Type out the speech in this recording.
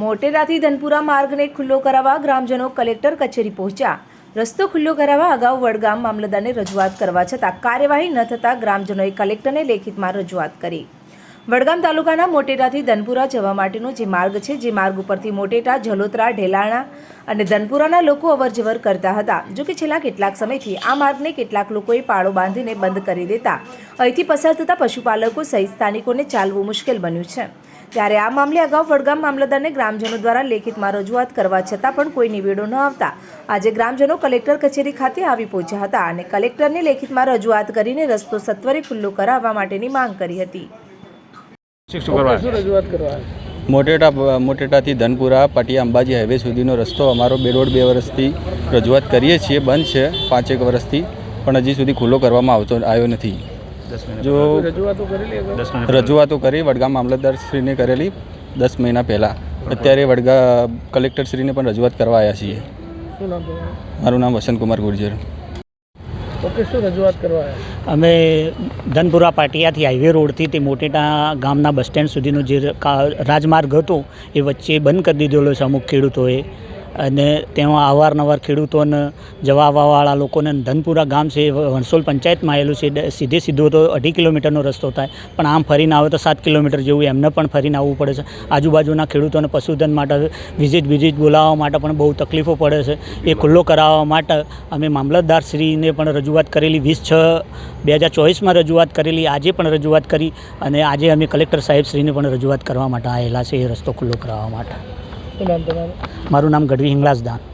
મોટેરાથી ધનપુરા માર્ગને ખુલ્લો કરાવવા ગ્રામજનો કલેક્ટર કચેરી પહોંચ્યા. રસ્તો ખુલ્લો કરાવવા અગાઉ વડગામ મામલતદારને રજૂઆત કરવા છતાં કાર્યવાહી ન થતાં ગ્રામજનોએ કલેક્ટરને લેખિતમાં રજૂઆત કરી. વડગામ તાલુકાના મોટેરાથી ધનપુરા જવા માટેનો જે માર્ગ છે, જે માર્ગ ઉપરથી મોટેટા, જલોત્રા, ઢેલાણા અને ધનપુરાના લોકો અવરજવર કરતા હતા. જો કે છેલ્લા કેટલાક સમયથી આ માર્ગને કેટલાક લોકોએ પાળો બાંધીને બંધ કરી દેતા અહીંથી પસાર થતા પશુપાલકો સહિત સ્થાનિકોને ચાલવું મુશ્કેલ બન્યું છે. ત્યારે આ મામલે અગાઉ વડગામ મામલતદારને ગ્રામજનો દ્વારા લેખિતમાં રજૂઆત કરવા છતાં પણ કોઈ નિવેડો ન આવતા. આજે ગ્રામજનો કલેક્ટર કચેરી ખાતે આવી પહોંચ્યા હતા અને કલેક્ટરને લેખિતમાં રજૂઆત કરીને રસ્તો સત્વરે ખુલ્લો કરાવવા માટેની માંગ કરી હતી. શું કરવા શું રજૂઆત કરવા? મોટેટા મોટેટાથી ધનપુરા પાટિયા અંબાજી હાઈવે સુધીનો રસ્તો અમારો બે દોઢ બે વર્ષથી રજૂઆત કરીએ છીએ બંધ છે પાંચેક વર્ષથી પણ હજી સુધી ખુલ્લો કરવામાં આવતો આવ્યો નથી. જો રજૂઆતો કરી વડગામ મામલતદારશ્રીને કરેલી દસ મહિના પહેલાં. અત્યારે વડગા કલેક્ટરશ્રીને પણ રજૂઆત કરવા આવ્યા છીએ. મારું નામ વસંતકુમાર ગુર્જર. ઓકે શું રજૂઆત કરવા અમે ધનપુરા પાટિયાથી હાઈવે રોડથી તે મોટેટા ગામના બસ સ્ટેન્ડ સુધીનો જે રાજમાર્ગ હતો, એ વચ્ચે બંધ કરી દીધેલો છે અમુક ખેડૂતોએ. અને તેમાં અવારનવાર ખેડૂતોને જવા આવવાવાળા લોકોને ધનપુરા ગામ છે વણસોલ પંચાયતમાં આવેલું છે સીધે સીધો તો અઢી કિલોમીટરનો રસ્તો થાય, પણ આમ ફરીને આવે તો સાત કિલોમીટર જેવું, એમને પણ ફરીને આવવું પડે છે. આજુબાજુના ખેડૂતોને પશુધન માટે વિઝિટ વિઝિટ બોલાવવા માટે પણ બહુ તકલીફો પડે છે. એ ખુલ્લો કરાવવા માટે અમે મામલતદારશ્રીને પણ રજૂઆત કરેલી, વીસ છ બે હજાર ચોવીસમાં રજૂઆત કરેલી, આજે પણ રજૂઆત કરી અને આજે અમે કલેક્ટર સાહેબશ્રીને પણ રજૂઆત કરવા માટે આવેલા છે, એ રસ્તો ખુલ્લો કરાવવા માટે. મારું નામ ગઢવી હિંગલાજદાન